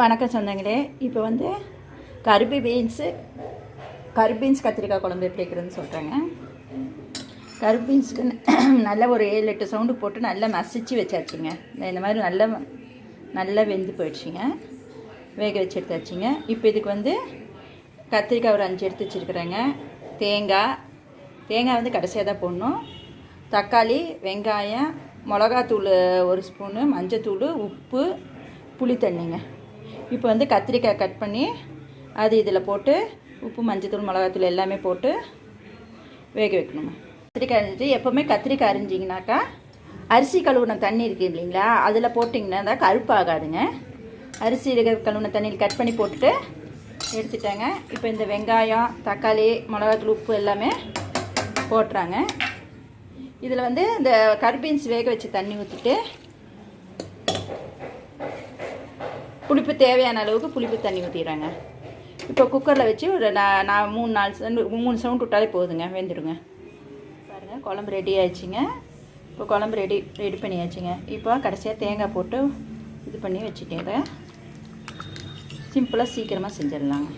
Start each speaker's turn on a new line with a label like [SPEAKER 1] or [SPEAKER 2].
[SPEAKER 1] வணக்கம் சொந்தங்களே இப்போ வந்து கருப்பு பீன்ஸு கருப்பு பீன்ஸ் கத்திரிக்காய் குழம்பு எப்படி வைக்கிறதுன்னு சொல்கிறேங்க கருப்பு பீன்ஸுக்கு நல்ல ஒரு ஏழு எட்டு சவுண்டு போட்டு நல்லா மசிச்சு வச்சாச்சுங்க. இந்த- இந்த மாதிரி நல்லா நல்லா வெந்து போயிடுச்சுங்க. வேக வச்சு எடுத்தாச்சுங்க. இப்போ இதுக்கு வந்து கத்திரிக்காய் ஒரு அஞ்சு எடுத்து வச்சுருக்குறேங்க. தேங்காய் தேங்காய் வந்து கடைசியாக தான் போடணும். தக்காளி வெங்காயம் மிளகாத்தூள் ஒரு ஸ்பூனு மஞ்சத்தூள் உப்பு புளி தண்ணிங்க இப்போ வந்து கத்திரிக்காய் கட் பண்ணி அது இதில் போட்டு உப்பு மஞ்சத்தூள் மிளகாத்தூள் எல்லாமே போட்டு வேக வைக்கணுங்க கத்திரிக்காய் அரிஞ்சு எப்போவுமே கத்திரிக்காய் அரிஞ்சிங்கனாக்கா அரிசி கழுவுன தண்ணி இருக்குது இல்லைங்களா? அதில் போட்டிங்கன்னா தான் கருப்பாகாதுங்க. அரிசி இருக்கிற கழுவுன தண்ணியில் கட் பண்ணி போட்டுட்டு எடுத்துட்டாங்க. இப்போ இந்த வெங்காயம் தக்காளி மிளகாத்தூள் உப்பு எல்லாமே போட்டுறாங்க. இதில் வந்து இந்த கருபீன்ஸ் வேக வச்சு தண்ணி ஊற்றிட்டு புளிப்பு தேவையான அளவுக்கு புளிப்பு தண்ணி ஊற்றிடுறாங்க இப்போ குக்கரில் வச்சு ஒரு நான் நான் மூணு நாலு சவுண்டு மூணு சவுண்ட் விட்டாலே போதுங்க வெந்துடுங்க பாருங்கள் குழம்பு ரெடி ஆயிடுச்சுங்க. இப்போ குழம்பு ரெடி ரெடி பண்ணியாச்சுங்க. இப்போ கடைசியாக தேங்காய் போட்டு இது பண்ணி வச்சுட்டேன் சிம்பிளாக சீக்கிரமாக செஞ்சிடலாங்க.